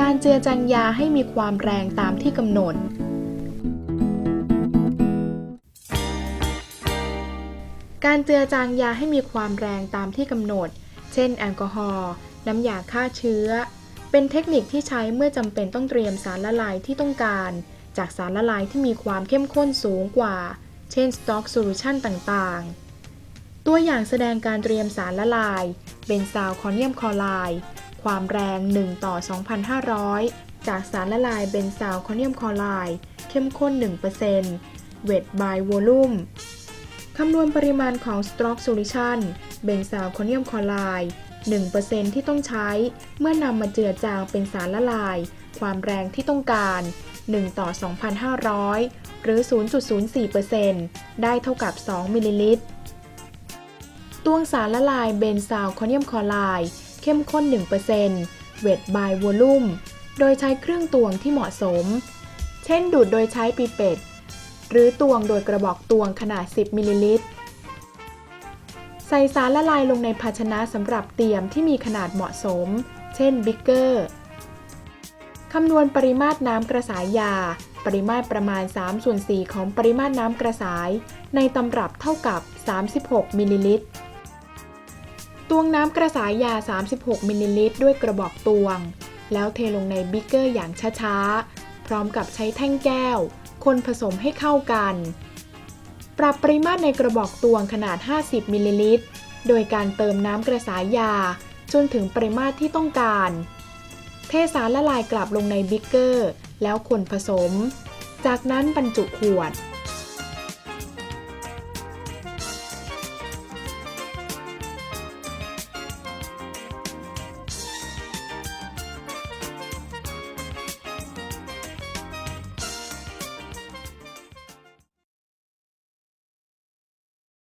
การเจือจางยาให้มีความแรงตามที่กำหนด การเจือจางยาให้มีความแรงตามที่กำหนด เช่น แอลกอฮอล์ น้ำยาฆ่าเชื้อ เป็นเทคนิคที่ใช้เมื่อจำเป็นต้องเตรียมสารละลายที่ต้องการ จากสารละลายที่มีความเข้มข้นสูงกว่า เช่นสต็อกโซลูชันต่างๆ ตัวอย่างแสดงการเตรียมสารละลาย เบนซาลคอเนียมคลอไรด์ ความแรง 1 ต่อ 2,500 จากสารละลายเบนซาลคอเนียมคลอไรด์เข้มข้น 1%เวท by volume คำนวณปริมาณของ Stroke Solution เบนซาลคอเนียมคลอไรด์1%ที่ต้องใช้เมื่อนำมาเจือจางเป็นสารละลาย ความแรงที่ต้องการ 1 ต่อ 2,500 หรือ 0.04%ได้เท่ากับ 2 มิลลิลิตรตวงสารละลายเบนซาลคอเนียมคลอไรด์ เข้มข้น 1%เวท by volume โดยใช้เครื่องตวงที่เหมาะสม เช่นดูดโดยใช้ปีเป็ด หรือตวงโดยกระบอกตวงขนาด 10มิลลิลิตร ใส่สารละลายลงในภาชนะสำหรับเตรียมที่มีขนาดเหมาะสม เช่นบิ๊กเกอร์คำนวณปริมาตรน้ำกระสายยา ปริมาตรประมาณ3ส่วน4ของปริมาตรน้ำกระสาย ในตำรับเท่ากับ 36มิลลิลิตร ตวงน้ำกระสายยา 36 มิลลิลิตรด้วยกระบอกตวง แล้วเทลงในบิกเกอร์อย่างช้าๆ พร้อมกับใช้แท่งแก้ว คนผสมให้เข้ากัน ปรับปริมาตรในกระบอกตวงขนาด 50 มิลลิลิตร โดยการเติมน้ำกระสายยา จนถึงปริมาตรที่ต้องการ เทสารละลายกลับลงในบิกเกอร์ แล้วคนผสม จากนั้นบรรจุขวด